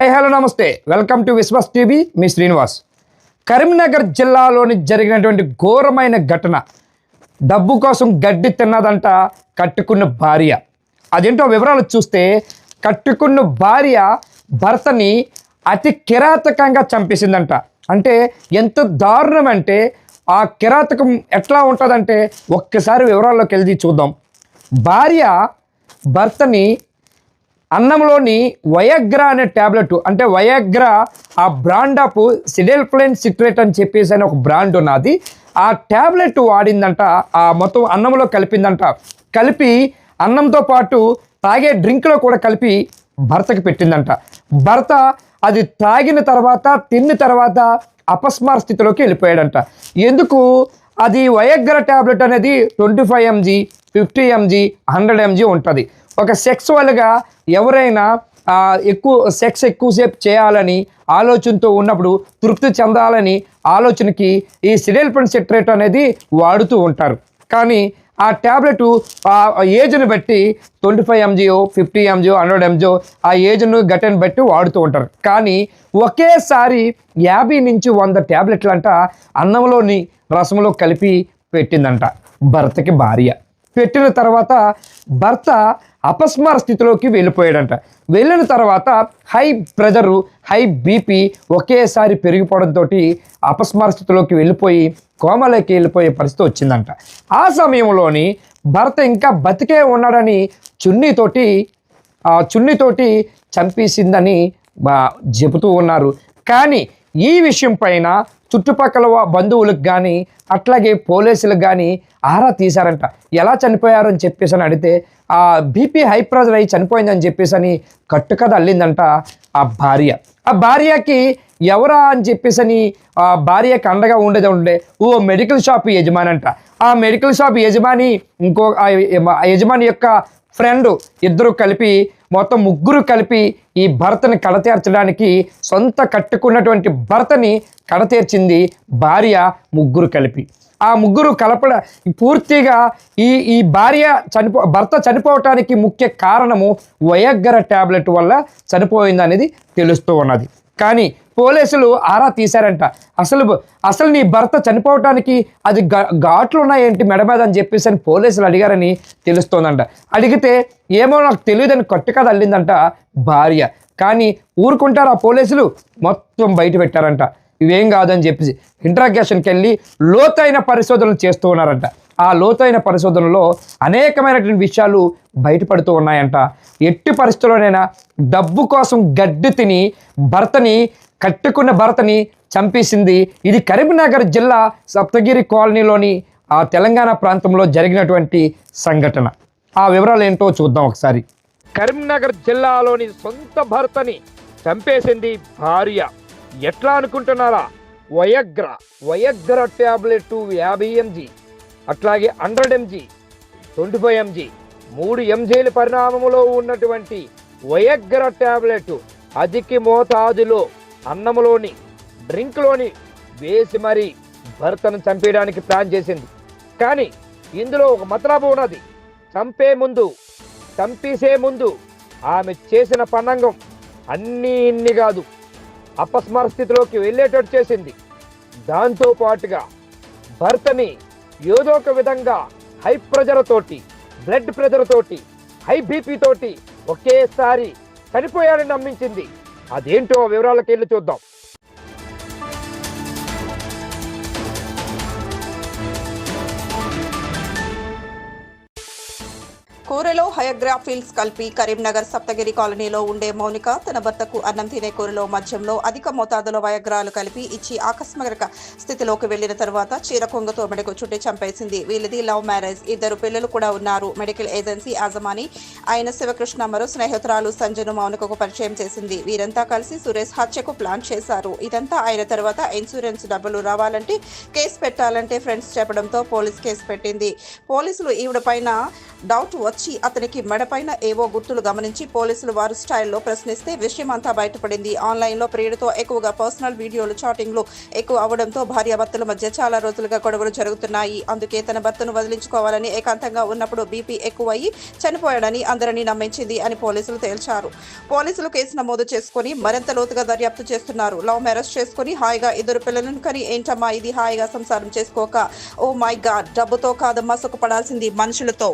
High hello నమస్తే. Welcome to Vishwas TV. మీ శ్రీనివాస్. కరీంనగర్ జిల్లాలోని జరిగినటువంటి ఘోరమైన ఘటన. డబ్బు కోసం గడ్డి తిన్నదంట కట్టుకున్న భార్య. అదేంటో వివరాలు చూస్తే కట్టుకున్న భార్య భర్తని అతి కిరాతకంగా చంపేసిందంట. అంటే ఎంత దారుణం అంటే ఆ కిరాతకం ఎట్లా ఉంటుందంటే ఒక్కసారి వివరాల్లోకి వెళ్ళి చూద్దాం. భార్య భర్తని అన్నంలోని వయగ్రా అనే ట్యాబ్లెట్ అంటే వయగ్రా ఆ బ్రాండ్ ఆఫ్ సిడెల్ఫ్లైన్ సిట్రేట్ అని చెప్పేసి అని ఒక బ్రాండ్ ఉన్నది. ఆ ట్యాబ్లెట్ వాడిందంట ఆ మొత్తం అన్నంలో కలిపిందంట. కలిపి అన్నంతో పాటు తాగే డ్రింక్లో కూడా కలిపి భర్తకి పెట్టిందంట. భర్త అది తాగిన తర్వాత తిన్న తర్వాత అపస్మార స్థితిలోకి వెళ్ళిపోయాడంట. ఎందుకు? అది వయగ్ర ట్యాబ్లెట్ అనేది twenty five MG fifty MG hundred MG ఉంటుంది. ఒక సెక్సువల్గా ఎవరైనా ఎక్కువ సెక్స్ ఎక్కువసేపు చేయాలని ఆలోచనతో ఉన్నప్పుడు తృప్తి చెందాలని ఆలోచనకి ఈ సిడెల్పన్ సిట్రేట్ అనేది వాడుతూ ఉంటారు. కానీ ఆ ట్యాబ్లెట్ ఆ ఏజ్ని బట్టి ట్వంటీ ఫైవ్ ఎంజిఓ ఫిఫ్టీ ఎంజిఓ హండ్రెడ్ ఎంజిఓ ఆ ఏజ్ను గట్టని బట్టి వాడుతూ ఉంటారు. కానీ ఒకేసారి యాభై నుంచి వంద ట్యాబ్లెట్లంట అంట అన్నంలోని రసంలో కలిపి పెట్టిందంట భర్తకి భార్య. పెట్టిన తర్వాత భర్త అపస్మార స్థితిలోకి వెళ్ళిపోయాడంట. వెళ్ళిన తర్వాత హై ప్రెజరు హై బీపీ ఒకేసారి పెరిగిపోవడంతో అపస్మార స్థితిలోకి వెళ్ళిపోయి కోమలోకి వెళ్ళిపోయే పరిస్థితి వచ్చిందంట. ఆ సమయంలోని భర్త ఇంకా బతికే ఉన్నాడని చున్నీతోటి ఆ చున్నీతోటి చంపేసిందని చెబుతూ ఉన్నారు. కానీ ఈ విషయం పైన చుట్టుపక్కల బంధువులకు కానీ అట్లాగే పోలీసులకు కానీ ఆరా తీశారంట. ఎలా చనిపోయారు అని చెప్పేసి అని అడిగితే ఆ బీపీ హై ప్రెజర్ అయ్యి చనిపోయిందని చెప్పేసి అని కట్టుకథ అల్లిందంట ఆ భార్య. ఆ భార్యకి ఎవరా అని చెప్పేసి అని ఆ అండగా ఉండేది ఉండే ఓ మెడికల్ షాప్ యజమాని అంట. ఆ మెడికల్ షాప్ యజమాని ఇంకో ఆ యజమాని యొక్క ఫ్రెండ్ ఇద్దరు కలిపి మొత్తం ముగ్గురు కలిపి ఈ భర్తని కడతీర్చడానికి సొంత కట్టుకున్నటువంటి భర్తని కడతీర్చింది భార్య ముగ్గురు కలిపి. ఆ ముగ్గురు కలపడ పూర్తిగా ఈ ఈ భార్య చనిపో భర్త చనిపోవటానికి ముఖ్య కారణము వయగ్గర ట్యాబ్లెట్ వల్ల చనిపోయింది అనేది తెలుస్తూ ఉన్నది. కానీ పోలీసులు ఆరా తీశారంట. అసలు అసలు నీ భర్త చనిపోవటానికి అది ఘాట్లు ఉన్నాయేంటి మెడ మీద అని చెప్పేసి అని పోలీసులు అడిగారని తెలుస్తోందంట. అడిగితే ఏమో నాకు తెలియదని కట్టుకథ అల్లిందంట భార్య. కానీ ఊరుకుంటారు ఆ పోలీసులు? మొత్తం బయట పెట్టారంట. ఇవేం కాదని చెప్పేసి ఇంట్రాగేషన్కి వెళ్ళి లోతైన పరిశోధనలు చేస్తూ ఉన్నారంట. ఆ లోతైన పరిశోధనలో అనేకమైనటువంటి విషయాలు బయటపడుతూ ఉన్నాయంట. ఎట్టి పరిస్థితుల్లోనైనా డబ్బు కోసం గడ్డి తిని భర్తని కట్టుకున్న భర్తని చంపేసింది. ఇది కరీంనగర్ జిల్లా సప్తగిరి కాలనీలోని ఆ తెలంగాణ ప్రాంతంలో జరిగినటువంటి సంఘటన. ఆ వివరాలు ఏంటో చూద్దాం ఒకసారి. కరీంనగర్ జిల్లాలోని సొంత భర్తని చంపేసింది భార్య. ఎట్లా అనుకుంటున్నారా? వయగ్ర వయగ్ర ట్యాబ్లెట్ యాభై ఎంజీ. అట్లాగే hundred MG twenty five MG మూడు ఎంజీల పరిణామములో ఉన్నటువంటి వయగ్ర ట్యాబ్లెట్ అధిక మోతాదులో అన్నంలోని డ్రింక్లోని వేసి మరీ భర్తను చంపేయడానికి ప్లాన్ చేసింది. కానీ ఇందులో ఒక మతలాభం ఉన్నది. చంపే ముందు చంపేసే ముందు ఆమె చేసిన పన్నంగం అన్నీ ఇన్ని కాదు. అపస్మర స్థితిలోకి వెళ్ళేటట్టు చేసింది. దాంతో పాటుగా భర్తని ఏదో ఒక విధంగా హై ప్రెజర్ తోటి బ్లడ్ ప్రెజర్ తోటి హై బీపీ తోటి ఒకేసారి చనిపోయాడని నమ్మించింది. అదేంటో వివరాలకి వెళ్ళి చూద్దాం. కూరలో హయగ్రాఫిల్స్ కలిపి కరీంనగర్ సప్తగిరి కాలనీలో ఉండే మౌనిక తన భర్తకు అన్నం తినే కూరలో మధ్యంలో అధిక మోతాదులో వయగ్రాలు కలిపి ఇచ్చి ఆకస్మిక స్థితిలోకి వెళ్ళిన తర్వాత చీరకొంగతో మెడకు చుట్టి చంపేసింది. వీళ్ళది లవ్ మ్యారేజ్. ఇద్దరు పిల్లలు కూడా ఉన్నారు. మెడికల్ ఏజెన్సీ యాజమాని ఆయన శివకృష్ణ మరో స్నేహితురాలు సంజను మౌనికకు పరిచయం చేసింది. వీరంతా కలిసి సురేష్ హత్యకు ప్లాన్ చేశారు. ఇదంతా అయిన తర్వాత ఇన్సూరెన్స్ డబ్బులు రావాలంటే కేసు పెట్టాలంటే ఫ్రెండ్స్ చెప్పడంతో పోలీస్ కేసు పెట్టింది. పోలీసులు ఈవిడ పైన డౌట్ వచ్చి అతనికి మెడపైన ఏవో గుర్తులు గమనించి పోలీసులు వారి స్టైల్లో ప్రశ్నిస్తే విషయం అంతా బయటపడింది. ఆన్లైన్లో ప్రియుడితో ఎక్కువగా పర్సనల్ వీడియోలు చాటింగ్లు ఎక్కువ అవడంతో భార్యాభర్తల మధ్య చాలా రోజులుగా గొడవలు జరుగుతున్నాయి. అందుకే తన భర్తను వదిలించుకోవాలని ఏకాంతంగా ఉన్నప్పుడు బీపీ ఎక్కువయ్యి చనిపోయాడని అందరినీ నమ్మించింది అని పోలీసులు తేల్చారు. పోలీసులు కేసు నమోదు చేసుకుని మరింత లోతుగా దర్యాప్తు చేస్తున్నారు. లవ్ మ్యారేజ్ చేసుకుని హాయిగా ఇద్దరు పిల్లలను కని ఏంటమ్మా ఇది హాయిగా సంసారం చేసుకోక? ఓ మై గాడ్ డబ్బుతో కాదమ్మా సుఖపడాల్సింది మనుషులతో.